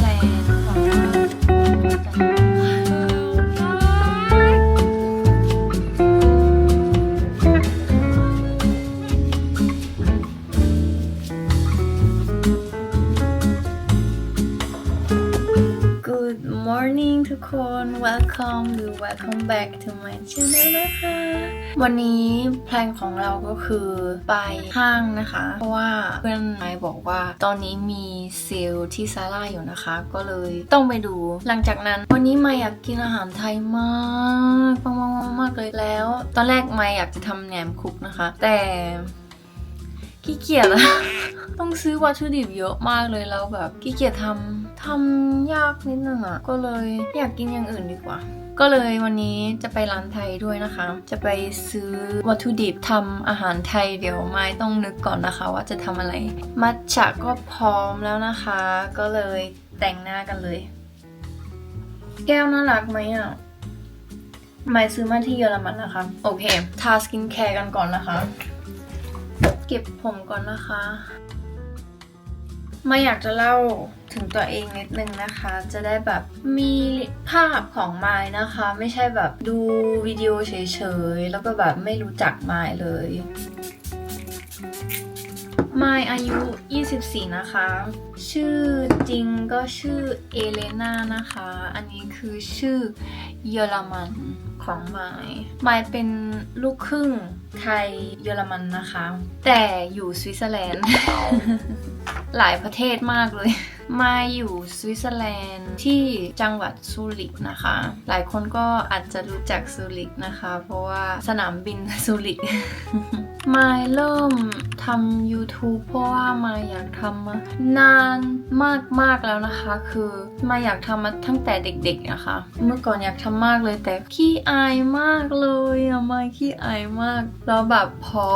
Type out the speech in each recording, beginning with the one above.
แลนด์ welcome หรือ welcome back to my channel นะคะ วันนี้แพลนของเราก็คือไปห้างนะคะ เพราะว่าเพื่อนนายบอกว่าตอนนี้มีเซลล์ที่ซาร่าอยู่นะคะ ก็เลยต้องไปดู หลังจากนั้น วันนี้มาอยากกินอาหารไทยมากมากมากมากเลยแล้ว ตอนแรกมาอยากจะทำแหนมคุกนะคะ แต่ ขี้เกียจอะต้องซื้อวัตถุดิบเยอะมากเลยแล้วแบบขี้เกียจทำทำยากนิดนึงอะก็เลยอยากกินอย่างอื่นดีกว่าก็เลยวันนี้จะไปร้านไทยด้วยนะคะ จะไปซื้อวัตถุดิบทำอาหารไทยเดี๋ยวไม่ต้องนึกก่อนนะคะ ว่าจะทำอะไร มัทฉะก็พร้อมแล้วนะคะ ก็เลยแต่งหน้ากันเลย แก้วน่ารักไหมอะไม่ซื้อมาที่เยอรมันนะคะ โอเค ทาสกินแคร์กันก่อนนะคะ ก็บผมก่อนนะคะ มาอยากจะเล่าถึงตัวเองนิดนึงนะคะ จะได้แบบมีภาพของไม้นะคะ ไม่ใช่แบบดูวิดีโอเฉยๆ แล้วก็แบบไม่รู้จักไม้เลยไมายอายุ 24 นะคะ ชื่อจริง ก็ชื่อเอเลนานะคะ อันนี้คือชื่อเยอรมันของไมายไมายเป็นลูกครึ่งไทยเยอรมันนะคะ แต่อยู่สวิตเซอร์แลนด์ หลายประเทศมากเลย มาอยู่สวิตเซอร์แลนด์ที่จังหวัดซูริกนะคะ หลายคนก็อาจจะรู้จักซูริกนะคะ เพราะว่าสนามบินซูริกมาเริ่มทำ YouTube เพราะว่ามาอยากทำมานานมากๆแล้วนะคะ คือมาอยากทำมาตั้งแต่เด็กๆนะคะ เมื่อก่อนอยากทำมากเลยแต่ขี้อายมากเลยอะมาขี้อายมากแล้วแบบพอ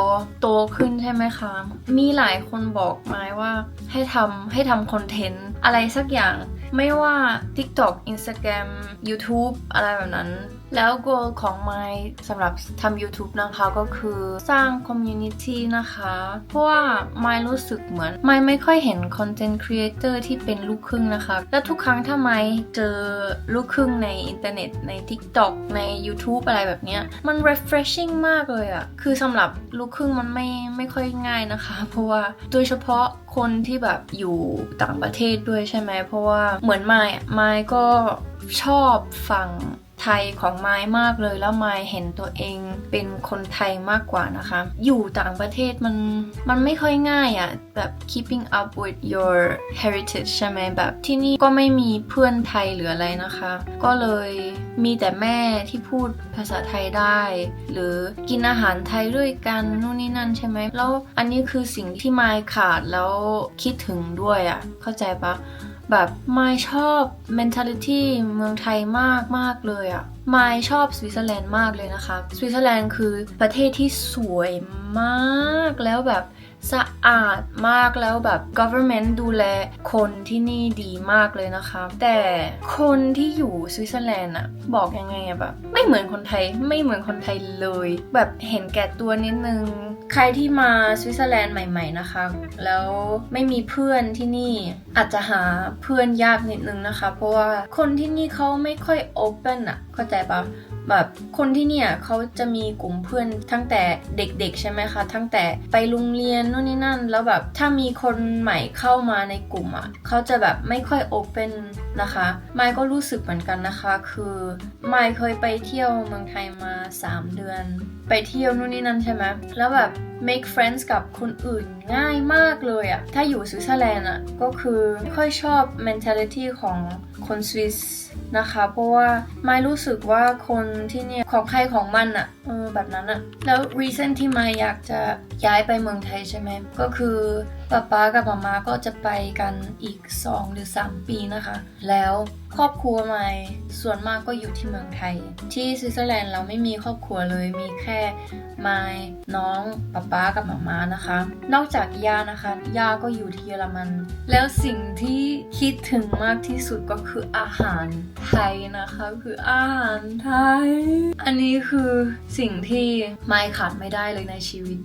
โตขึ้นใช่ไหมคะ มีหลายคนบอกมาว่าให้ทำให้ทำคอนเทนต์อะไรสักอย่าง ไม่ว่า TikTok Instagram YouTube อะไรแบบนั้น แล้ว goal ของไมค์สำหรับทำ YouTube นะคะก็คือสร้าง community นะคะ เพราะว่าไมค์รู้สึกเหมือนไมค์ไม่ค่อยเห็น content creator ที่เป็นลูกครึ่งนะคะ และทุกครั้งถ้าไมค์เจอลูกครึ่งในอินเทอร์เน็ตใน TikTok ใน YouTube อะไรแบบเนี้ย มัน refreshing มากเลยอะคือสำหรับลูกครึ่งมันไม่ไม่ค่อยง่ายนะคะ เพราะว่าโดยเฉพาะคนที่แบบอยู่ต่างประเทศด้วยใช่ไหมเพราะว่าเหมือนไมค์อะไมค์ก็ชอบฟัง ไทยของไม้มากเลยแล้วไม้เห็นตัวเองเป็นคนไทยมากกว่านะคะ อยู่ต่างประเทศมันมันไม่ค่อยง่ายอะ่ะแบบ keeping up with your heritage ใช่ไหมแบบที่นี่ก็ไม่มีเพื่อนไทยหรืออะไรนะคะ ก็เลยมีแต่แม่ที่พูดภาษาไทยได้ หรือกินอาหารไทยด้วยกันนู่นนี่นั่นใช่ไหมแล้วอันนี้คือสิ่งที่ไม้ขาดแล้วคิดถึงด้วยอะ่ะเข้าใจปะ แบบไม่ชอบ mentality เมืองไทยมากมากเลยอะ่ะไม่ชอบสวิตเซอร์แลนด์มากเลยนะคะ สวิตเซอร์แลนด์คือประเทศที่สวยมากแล้วแบบ สะอาดมากแล้วแบบ government ดูแลคนที่นี่ดีมากเลยนะคะ แต่คนที่อยู่สวิตเซอร์แลนด์อะบอกยังไงอะแบบไม่เหมือนคนไทยไม่เหมือนคนไทยเลย แบบเห็นแก่ตัวนิดนึง ใครที่มาสวิตเซอร์แลนด์ใหม่ ๆนะคะ แล้วไม่มีเพื่อนที่นี่อาจจะหาเพื่อนยากนิดนึงนะคะ เพราะว่าคนที่นี่เขาไม่ค่อยโอเ n นอะเข้าใจปะ แบบคนที่เนี่ยเขาจะมีกลุ่มเพื่อนตั้งแต่เด็กๆ ใช่ไหมคะตั้งแต่ไปโรงเรียนนู่นนี่นั่น แล้วแบบถ้ามีคนใหม่เข้ามาในกลุ่มอะ่ะเขาจะแบบไม่ค่อยโอเ n นนะคะไมค์ก็รู้สึกเหมือนกันนะคะ คือไมค์เคยไปเที่ยวเมืองไทยมา 3 เดือน ไปเที่ยวนู่นนี่นั่นใช่ไหมแล้วแบบ make friends กับคนอื่นง่ายมากเลยอะถ้าอยู่สวิตเซอร์แลนด์อะก็คือไม่ค่อยชอบ mentality ของคนสวิส นะคะ เพราะว่าไม่รู้สึกว่าคนที่เนี่ยของใครของมันอะเออแบบนั้นอะแล้ว reason ที่ไม่อยากจะย้ายไปเมืองไทยใช่ไหมก็คือ ป๊าป๊ากับมาม่าก็จะไปกันอีก 2 หรือ 3 ปีนะคะ แล้วครอบครัวไม่ส่วนมากก็อยู่ที่เมืองไทย ที่สวิตเซอร์แลนด์เราไม่มีครอบครัวเลยมีแค่ไม้น้องป๊าป๊ากับหมาม่านะคะ นอกจากย่านะคะย่าก็อยู่ที่เยอรมัน แล้วสิ่งที่คิดถึงมากที่สุดก็คืออาหารไทยนะคะคืออาหารไทย อันนี้คือสิ่งที่ไม่ขาดไม่ได้เลยในชีวิต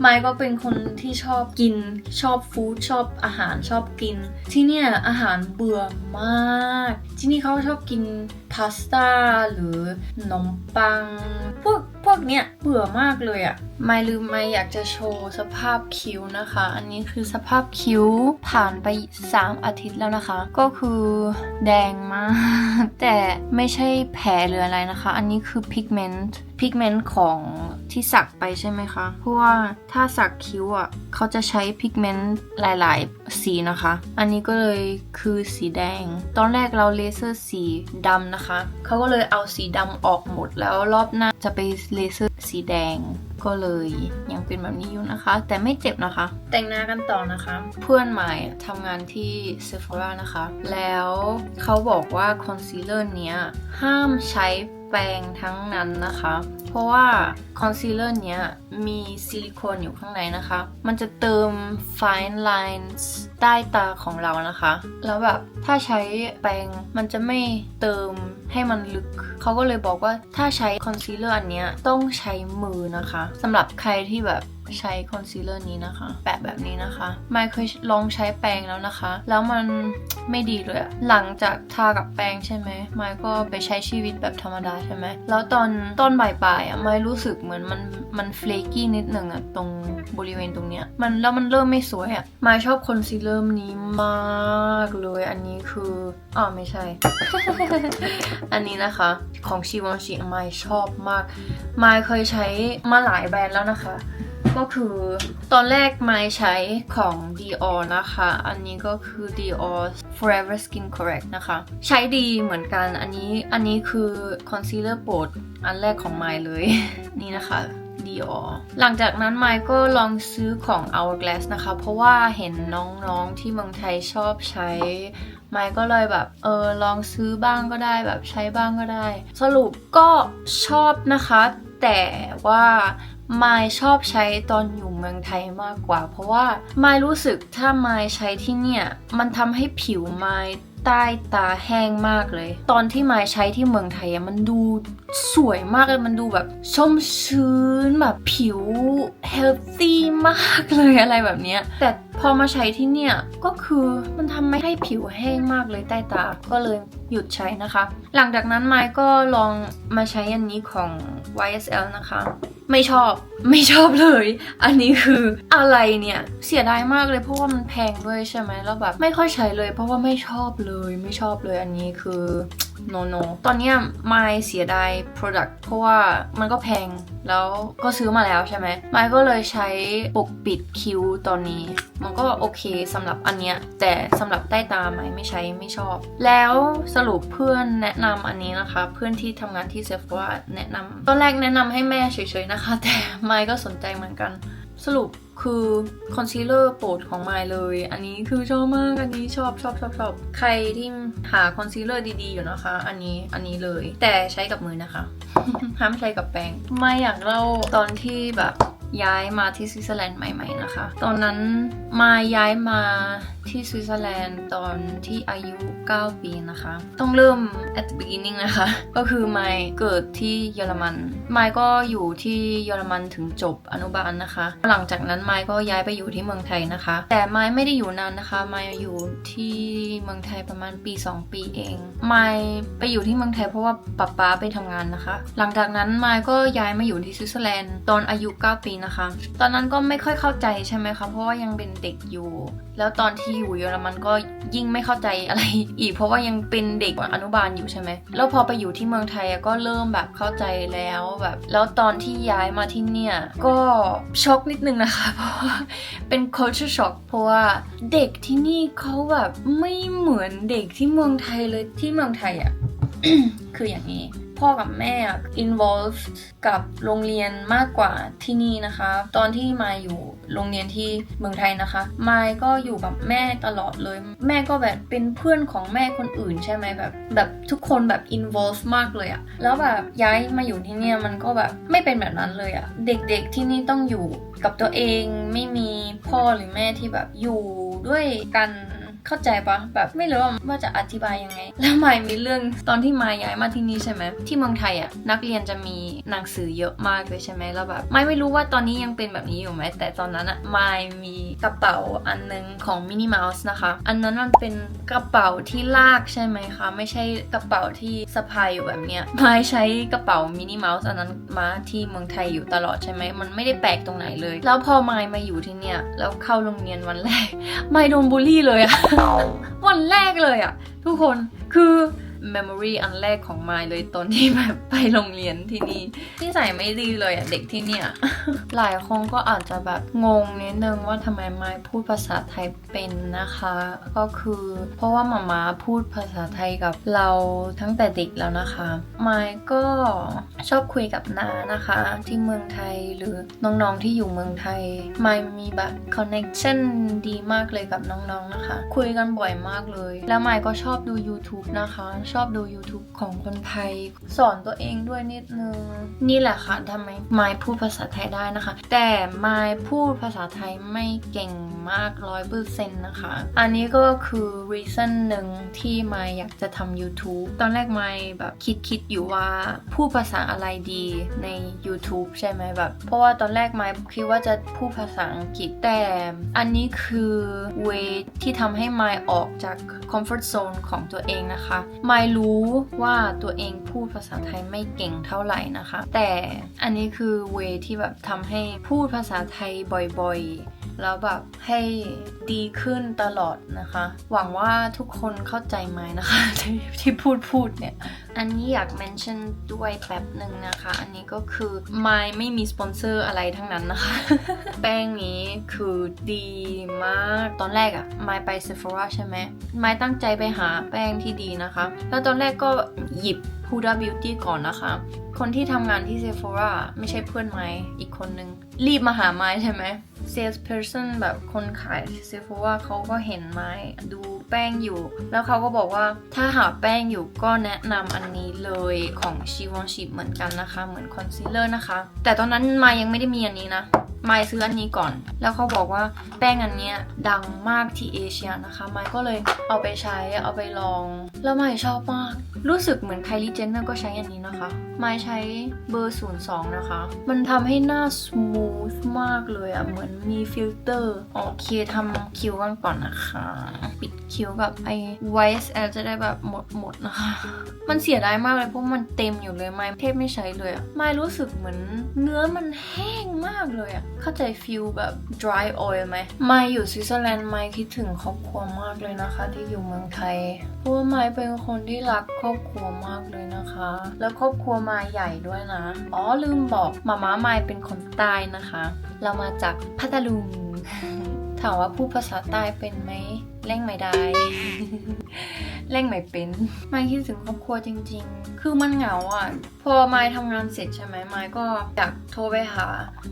ไม่ก็เป็นคนที่ชอบกินชอบฟู้ดชอบอาหารชอบกิน ที่เนี่ยอาหารเบื่อมาก ที่นี่เขาชอบกินพาสต้าหรือขนมปัง พวก พวกเนี้ยเบื่อมากเลยอะ่ะไม่ลืมไม่อยากจะโชว์สภาพคิ้วนะคะ อันนี้คือสภาพคิ้วผ่านไป 3 อาทิตย์แล้วนะคะ ก็คือแดงมาก แต่ไม่ใช่แผลหรืออะไรนะคะ อันนี้คือพิกเมนต์พิกเมนต์ของที่สักไปใช่ไหมคะ เพราะว่าถ้าสักคิ้วอะเขาจะใช้พิกเมนต์หลาย ๆ สีนะคะ อันนี้ก็เลยคือสีแดง ตอนแรกเราเลเซอร์สีดำนะคะ เขาก็เลยเอาสีดำออกหมดแล้วรอบหน้าจะไปเลเซอร์สีแดงก็เลยยังเป็นแบบนี้อยู่นะคะ แต่ไม่เจ็บนะคะ แต่งหน้ากันต่อนะคะ เพื่อนใหม่ทำงานที่เซฟอรานะคะ แล้วเขาบอกว่าคอนซีลเลอร์เนี้ยห้ามใช้แปรงทั้งนั้นนะคะ เพราะว่าคอนซีลเลอร์เนี้ยมีซิลิโคนอยู่ข้างในนะคะ มันจะเติม fine lines ใต้ตาของเรานะคะ แล้วแบบถ้าใช้แปรงมันจะไม่เติมให้มันลึก เขาก็เลยบอกว่าถ้าใช้คอนซีลเลอร์อันเนี้ยต้องใช้มือนะคะสำหรับใครที่แบบใช้คอนซีลเลอร์นี้นะคะ แปะแบบนี้นะคะ ไม่เคยลองใช้แปรงแล้วนะคะ แล้วมันไม่ดีเลย หลังจากทากับแปรงใช่ไหม ไม่ก็ไปใช้ชีวิตแบบธรรมดาใช่ไหม แล้วตอนต้นบ่ายอะไม่รู้สึกเหมือนมันมันเฟลกี้นิดหนึ่งอะตรงบริเวณตรงเนี้ยมันแล้วมันเริ่มไม่สวยอะไม่ชอบคอนซีลเลอร์นี้มากเลย อันนี้คือ อ๋อไม่ใช่ อันนี้นะคะของชีวอนชีไมชอบมาก ไมเคยใช้มาหลายแบรนด์แล้วนะคะ ก็คือตอนแรกไมใช้ของ Dior นะคะ อันนี้ก็คือ Dior Forever Skin Correct นะคะ ใช้ดีเหมือนกัน อันนี้อันนี้คือคอนซีลเลอร์โปรดอันแรกของไมเลย นี่นะคะ Dior หลังจากนั้นไมก็ลองซื้อของ Hourglass นะคะ เพราะว่าเห็นน้องๆที่เมืองไทยชอบใช้ ไมค์ก็เลยแบบเออลองซื้อบ้างก็ได้แบบใช้บ้างก็ได้ สรุปก็ชอบนะคะ แต่ว่าไม่ชอบใช้ตอนอยู่เมืองไทยมากกว่า เพราะว่าไม่รู้สึกถ้าไม่ใช้ที่เนี่ย มันทำให้ผิวไม่ ใต้ตาแห้งมากเลย ตอนที่ไมค์ใช้ที่เมืองไทยอะมันดูสวยมากเลย มันดูแบบชุ่มชื้นแบบผิวเฮลตี้มากเลยอะไรแบบนี้ แต่พอมาใช้ที่เนี่ยก็คือมันทำให้ให้ผิวแห้งมากเลยใต้ตา ก็เลยหยุดใช้นะคะ หลังจากนั้นไมค์ก็ลองมาใช้อันนี้ของ YSL นะคะ ไม่ชอบไม่ชอบเลย อันนี้คืออะไรเนี่ย เสียดายมากเลยเพราะว่ามันแพงด้วยใช่ไหมแล้วแบบไม่ค่อยใช้เลย เพราะว่าไม่ชอบเลย ไม่ชอบเลยอันนี้คือ no no ตอนนี้ไม่เสียดาย product เพราะว่ามันก็แพงแล้วก็ซื้อมาแล้วใช่ไหมไม่ก็เลยใช้ปกปิดคิ้วตอนนี้ มันก็โอเคสำหรับอันเนี้ยแต่สำหรับใต้ตาไม่ไม่ใช้ไม่ชอบ แล้วสรุปเพื่อนแนะนำอันนี้นะคะ เพื่อนที่ทำงานที่เซฟว่าแนะนำตอนแรกแนะนำให้แม่เฉยๆนะคะ แต่ไม่ก็สนใจเหมือนกันสรุป คือคอนซีลเลอร์โปรดของไมล์เลย อันนี้คือชอบมาก อันนี้ชอบชอบชอบชอบใครที่หาคอนซีลเลอร์ดีๆอยู่นะคะ อันนี้อันนี้เลย แต่ใช้กับมือนะคะห้ามใช้กับแป้งไม่อยากเล่าตอนที่แบบย้ายมาที่สวิตเซอร์แลนด์ใหม่ ๆ นะคะ ตอนนั้นมาย้ายมาที่สวิตเซอร์แลนด์ตอนที่อายุ 9 ปีนะคะ ต้องเริ่ม at the beginning นะคะ ก็คือไมค์เกิดที่เยอรมัน ไมค์ก็อยู่ที่เยอรมันถึงจบอนุบาลนะคะ หลังจากนั้นไมค์ก็ย้ายไปอยู่ที่เมืองไทยนะคะ แต่ไมค์ไม่ได้อยู่นานนะคะ ไมค์อยู่ที่เมืองไทยประมาณปี 2 ปีเอง ไมค์ไปอยู่ที่เมืองไทยเพราะว่าป๊าป๊าไปทำงานนะคะ หลังจากนั้นไมค์ก็ย้ายมาอยู่ที่สวิตเซอร์แลนด์ตอนอายุ 9 ปีนะคะ ตอนนั้นก็ไม่ค่อยเข้าใจใช่ไหมคะ เพราะว่ายังเป็นเด็กอยู่แล้วตอนที่อยู่เยอรมันก็ยิ่งไม่เข้าใจอะไรอีกเพราะว่ายังเป็นเด็กอนุบาลอยู่ใช่ไหมแล้วพอไปอยู่ที่เมืองไทยก็เริ่มแบบเข้าใจแล้วแบบ แล้วตอนที่ย้ายมาที่เนี่ยก็ช็อกนิดนึงนะคะเพราะว่าเป็น culture shock เพราะว่าเด็กที่นี่เขาแบบไม่เหมือนเด็กที่เมืองไทยเลยที่เมืองไทยอะคืออย่างนี้ พ่อกับแม่อะ involved กับโรงเรียนมากกว่าที่นี่นะคะ ตอนที่มาอยู่โรงเรียนที่เมืองไทยนะคะมายก็อยู่กับแม่ตลอดเลย แม่ก็แบบเป็นเพื่อนของแม่คนอื่นใช่ไหมแบบแบบทุกคนแบบ involved มากเลยอะแล้วแบบย้ายมาอยู่ที่เนี่ยมันก็แบบไม่เป็นแบบนั้นเลยอะเด็กๆที่นี่ต้องอยู่กับตัวเองไม่มีพ่อหรือแม่ที่แบบอยู่ด้วยกัน เข้าใจปะแบบไม่รู้ว่าจะอธิบายยังไง แล้วมายมีเรื่องตอนที่มายย้ายมาที่นี่ใช่ไหมที่เมืองไทยอะนักเรียนจะมีหนังสือเยอะมากเลยใช่ไหมแล้วแบบมายไม่รู้ว่าตอนนี้ยังเป็นแบบนี้อยู่ไหมแต่ตอนนั้นอะมายมีกระเป๋าอันนึงของมินิมัลส์นะคะ อันนั้นมันเป็นกระเป๋าที่ลากใช่ไหมคะ ไม่ใช่กระเป๋าที่สะพายอยู่แบบเนี้ยมายใช้กระเป๋ามินิมัลส์อันนั้นมาที่เมืองไทยอยู่ตลอดใช่ไหมมันไม่ได้แปลกตรงไหนเลย แล้วพอมายมาอยู่ที่เนี่ยแล้วเข้าโรงเรียนวันแรกไม่โดนบูลลี่เลยอะวันแรกเลยอะทุกคนคือ memory อันแรกของมายเลยตอนที่แบบไปโรงเรียนที่นี่ที่ใส่ไม่ดีเลยอะเด็กที่เนี่ย หลายคนก็อาจจะแบบงงนิดนึงว่าทำไมมายพูดภาษาไทยเป็นนะคะ ก็คือเพราะว่ามามาพูดภาษาไทยกับเราตั้งแต่เด็กแล้วนะคะมายก็ชอบคุยกับน้านะคะ ที่เมืองไทยหรือน้องๆที่อยู่เมืองไทยมายมีแบบ connection ดีมากเลยกับน้องๆนะคะ คุยกันบ่อยมากเลย แล้วมายก็ชอบดู YouTube นะคะชอบดู YouTube ของคนไทย สอนตัวเองด้วยนิดนึง นี่แหละค่ะทำไมไมายพูดภาษาไทยได้นะคะ แต่มายพูดภาษาไทยไม่เก่งมากร้อยเปอร์เซ็นต์นะคะ อันนี้ก็คือ reason หนึ่งที่ไมายอยากจะทำ YouTube ตอนแรกไมายแบบคิดคิดอยู่ว่าพูดภาษาอะไรดีใน YouTube ใช่ไหมแบบ เพราะว่าตอนแรกไมายคิดว่าจะพูดภาษาอังกฤษแต่อันนี้คือ way ที่ทำให้ไมายออกจาก comfort zone ของตัวเองนะคะไมายรู้ว่าตัวเองพูดภาษาไทยไม่เก่งเท่าไหร่นะคะ แต่อันนี้คือเวที่แบบทำให้พูดภาษาไทยบ่อยๆ แล้วแบบให้ดีขึ้นตลอดนะคะ หวังว่าทุกคนเข้าใจไหมนะคะที่ที่พูดพูดเนี่ย อันนี้อยาก mention ด้วยแป๊บหนึ่งนะคะ อันนี้ก็คือไม่ไม่มีสปอนเซอร์อะไรทั้งนั้นนะคะ แป้งนี้คือดีมาก ตอนแรกอะไม่ไป Sephora ใช่ไหมไม่ตั้งใจไปหาแป้งที่ดีนะคะ แล้วตอนแรกก็หยิบ Huda Beauty ก่อนนะคะ คนที่ทำงานที่ Sephora ไม่ใช่เพื่อนไม้อีกคนนึง รีบมาหาไม้ใช่ไหม sales person แบบคนขาย Sephora เขาก็เห็นไม้ดูแป้งอยู่ แล้วเขาก็บอกว่าถ้าหาแป้งอยู่ก็แนะนำอันนี้เลยของชีวอนชิปเหมือนกันนะคะ เหมือนคอนซีลเลอร์นะคะ แต่ตอนนั้นไมายังไม่ได้มีอันนี้นะไมายซื้ออันนี้ก่อน แล้วเขาบอกว่าแป้งอันเนี้ยดังมากที่เอเชียนะคะไมายก็เลยเอาไปใช้เอาไปลอง แล้วไมายชอบมาก รู้สึกเหมือนไคลี่เจนเนอร์ก็ใช้อันนี้นะคะไมายใช้เบอร์ 02 นะคะ มันทำให้หน้าสมูทมากเลยอะเหมือนมีฟิลเตอร์ โอเคทำคิ้วกันก่อนนะคะ ปิดคิ้วกับไอ้ YSL จะได้แบบหมดหมดนะคะ มันเสียดายมากเลยเพราะมันเต็มอยู่เลยไมายเทพไม่ใช้เลยอะไมายรู้สึกเหมือนเนื้อมันแห้งมากเลยอะเข้าใจฟิลแบบ dry oil ไหมไมายอยู่สวิตเซอร์แลนด์ไมายคิดถึงครอบครัวมากเลยนะคะ ที่อยู่เมืองไทยเพราะว่าไม้เป็นคนที่รักครอบครัวมากเลยนะคะ แล้วครอบครัวมาใหญ่ด้วยนะ อ๋อลืมบอกมาม่าไม้เป็นคนใต้นะคะ เรามาจากพัทลุง ถามว่าพูดภาษาใต้เป็นไหมเร่งไม่ได้เร่งไม่เป็นไม่คิดถึงครอบครัวจริง ๆ คือมันเหงาอะพอไมายทำงานเสร็จใช่ไหมไมายก็อยากโทรไปหา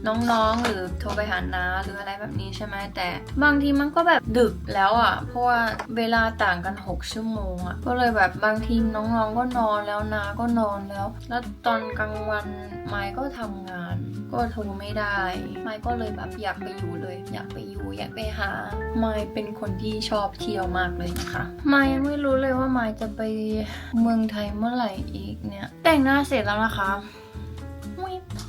น้องๆ หรือโทรไปหาน้าหรืออะไรแบบนี้ใช่ไหมแต่ บางทีมันก็แบบดึกแล้วอะ เพราะว่าเวลาต่างกัน 6 ชั่วโมงอะ ก็เลยแบบบางทีน้องๆก็นอนแล้วนาก็นอนแล้ว แล้วตอนกลางวันไมายก็ทำงาน ก็โทรไม่ได้ ไมายก็เลยแบบอยากไปอยู่เลย อยากไปอยู่อยากไปหา ไมายเป็นคนที่ชอบเที่ยวมากเลยนะคะไมายยังไม่รู้เลยว่าไมายจะไปเมืองไทยเมื่อไหร่อีกเนี่ย แต่งหน้าเสร็จแล้วนะคะ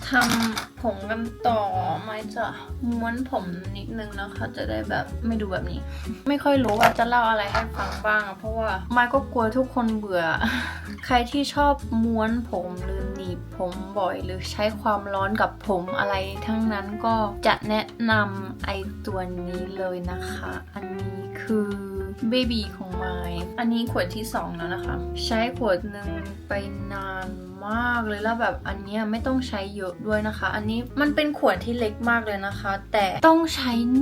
ทำผมกันต่อไมาจะม้วนผมนิดนึงนะคะ จะได้แบบไม่ดูแบบนี้ ไม่ค่อยรู้ว่าจะเล่าอะไรให้ฟังบ้างอะเพราะว่าไมายก็กลัวทุกคนเบื่อ ใครที่ชอบม้วนผมหรือหนีบผมบ่อย หรือใช้ความร้อนกับผมอะไรทั้งนั้นก็จะแนะนำไอตัวนี้เลยนะคะ อันนี้คือเบบีของไมายอันนี้ขวดที่สองแล้วนะคะ ใช้ขวดหนึ่งไปนาน มากเลยแล้วแบบอันนี้ไม่ต้องใช้เยอะด้วยนะคะ อันนี้มันเป็นขวดที่เล็กมากเลยนะคะ แต่ต้องใช้นิ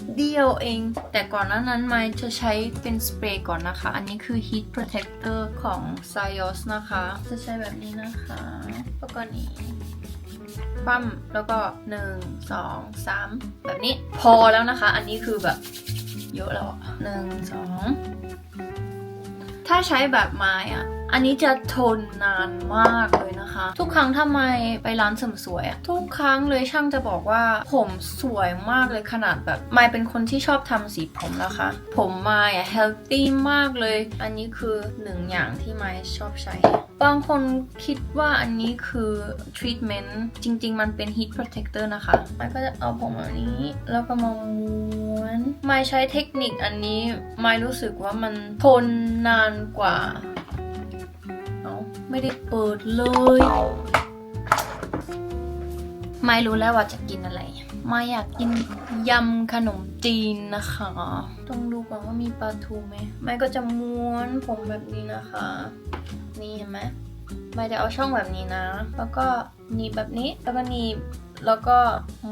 ดเดียวเอง แต่ก่อนหน้านั้นไมค์จะใช้เป็นสเปรย์ก่อนนะคะ อันนี้คือ Heat Protector ของ s i o s นะคะ จะใช้แบบนี้นะคะแล้วก็นี้ปั้มแล้วก็ 1 2 3 แบบนี้พอแล้วนะคะ อันนี้คือแบบเยอะแล้วหนึ่งสองถ้าใช้แบบไม้อะ อันนี้จะทนนานมากเลยนะคะ ทุกครั้งถ้าไม่ไปร้านเสริมสวยอะทุกครั้งเลยช่างจะบอกว่าผมสวยมากเลยขนาดแบบไม่เป็นคนที่ชอบทำสีผมนะคะ ผมไม่อะเฮลตี้มากเลย อันนี้คือหนึ่งอย่างที่ไม่ชอบใช้ บางคนคิดว่าอันนี้คือ treatment จริง ๆ มันเป็น heat protector นะคะไม่ก็จะเอาผมแบบนี้แล้วก็มาม้วนไม่ใช้เทคนิคอันนี้ไม่รู้สึกว่ามันทนนานกว่า ไม่ได้เปิดเลย ไม่รู้แล้วว่าจะกินอะไร ไม่อยากกินยำขนมจีนนะคะ ต้องดูก่อนว่ามีปลาทูไหมไม่ก็จะม้วนผมแบบนี้นะคะ นี่เห็นไหมไม่จะเอาช่องแบบนี้นะ แล้วก็หนีบแบบนี้ แล้วก็หนีบ แล้วก็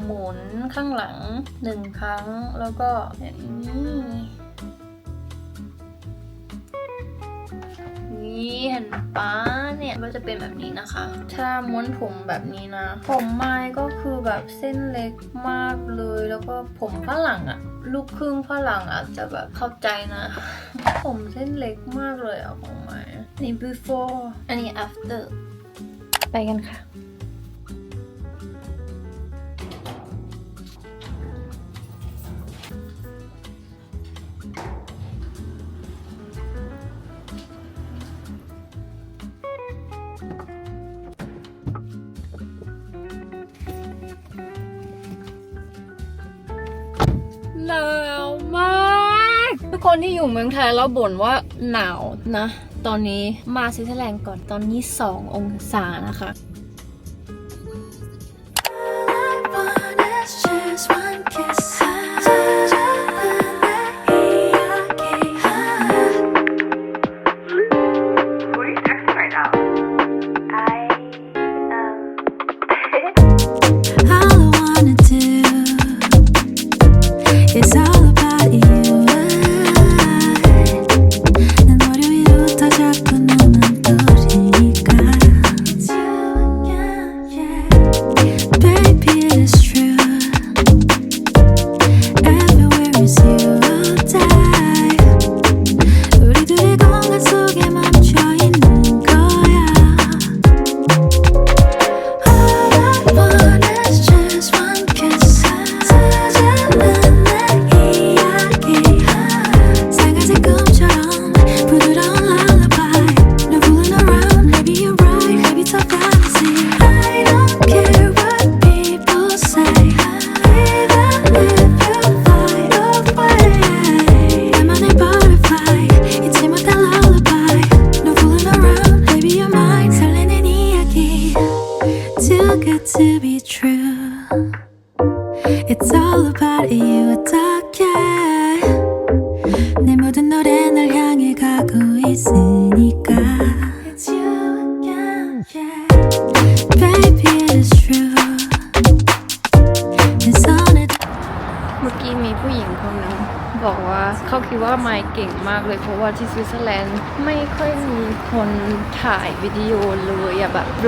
หมุนข้างหลังหนึ่งครั้ง แล้วก็แบบนี้ นี่เห็นปะเนี่ยก็จะเป็นแบบนี้นะคะ ถ้าม้วนผมแบบนี้นะ ผมไม้ก็คือแบบเส้นเล็กมากเลย แล้วก็ผมฝรั่งอะลูกครึ่งฝรั่งอาจจะแบบเข้าใจนะ ผมเส้นเล็กมากเลยอะของไม้นี่ before อันนี้ after ไปกันค่ะ คนที่อยู่เมืองไทยแล้วบ่นว่าหนาวนะ ตอนนี้มาสวิตเซอร์แลนด์ก่อนตอนนี้ 2 องศานะคะ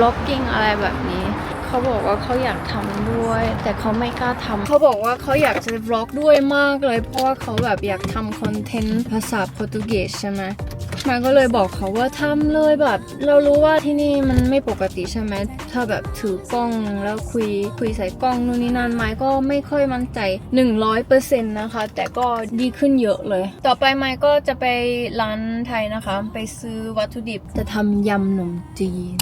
ล็อกกิ้งอะไรแบบนี้ เขาบอกว่าเขาอยากทำด้วย แต่เขาไม่กล้าทำเขาบอกว่าเขาอยากจะบล็อกด้วยมากเลย เพราะว่าเขาแบบอยากทำคอนเทนต์ภาษาโปรตุเกสใช่ไหม มาก็เลยบอกเขาว่าทำเลยแบบ เรารู้ว่าที่นี่มันไม่ปกติใช่ไหมถ้าแบบถือกล้องแล้วคุยคุยใส่กล้องนู่นนี่นั่นไม้ก็ไม่ค่อยมั่นใจ 100%นะคะ แต่ก็ดีขึ้นเยอะเลย ต่อไปไม้ก็จะไปร้านไทยนะคะ ไปซื้อวัตถุดิบจะทำยำหนมจีน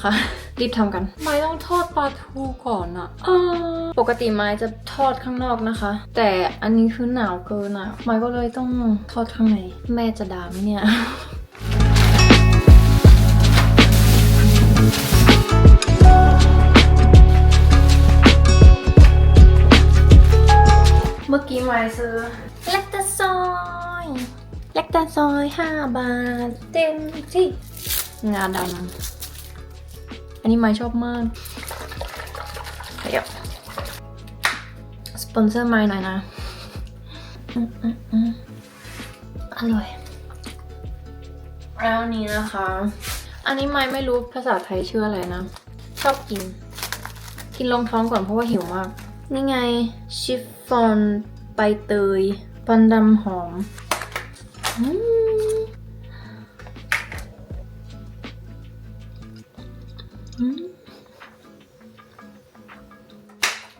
นะคะ รีบทำกัน ไม่ต้องทอดปลาทูก่อนอะเออปกติไม้จะทอดข้างนอกนะคะ แต่อันนี้คือหนาวเกินอะไม้ก็เลยต้องทอดข้างใน แม่จะด่าไหมเนี่ยเมื่อกี้ไม้ซื้อเล็กตาซอยเล็กตาซอยห้าบาท เต็มที่งาดำ อันนี้ไม้ชอบมากเดี๋ยวสปอนเซอร์ไม้หน่อยนะอร่อยแล้วนี้นะคะ อันนี้ไม้ไม่รู้ภาษาไทยชื่ออะไรนะ ชอบกิน กินลงท้องก่อนเพราะว่าหิวมาก นี่ไง ชิฟฟ่อนใบเตยปันดำหอม อืม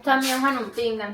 จะมทำยังขนมจีนกัน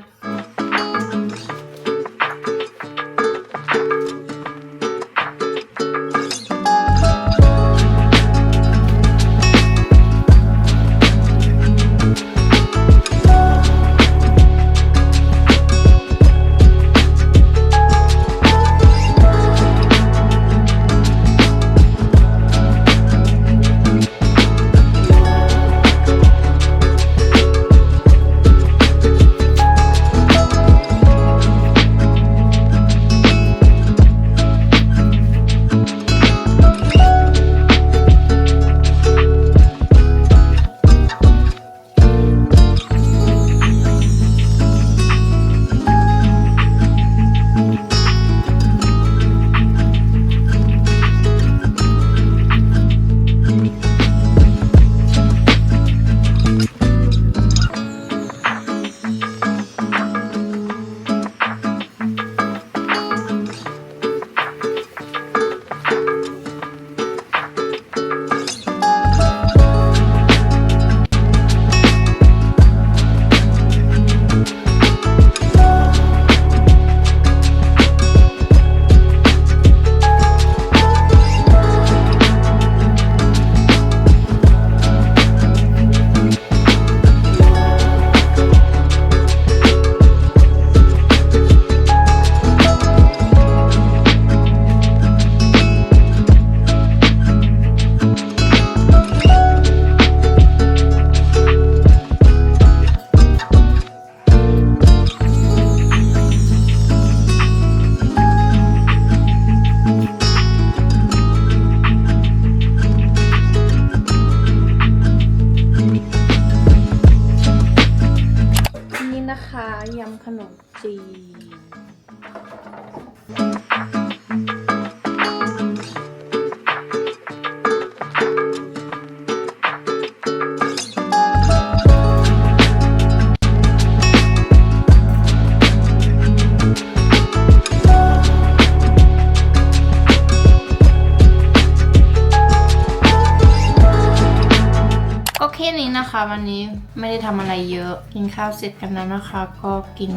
คะวันนี้ไม่ได้ทำอะไรเยอะ กินข้าวเสร็จกันแล้วนะคะ ก็กิน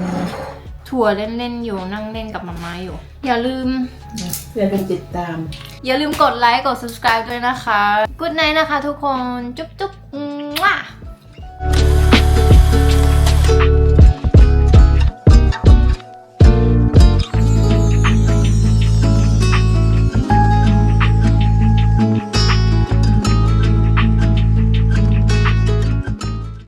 ถั่วเล่นๆอยู่นั่งเล่นกับมาม่าอยู่ อย่าลืม อย่าลืมติดตาม อย่าลืมกดไลค์กด subscribe ด้วยนะคะกุดไนนะคะทุกคน จุ๊บจุ๊บว้า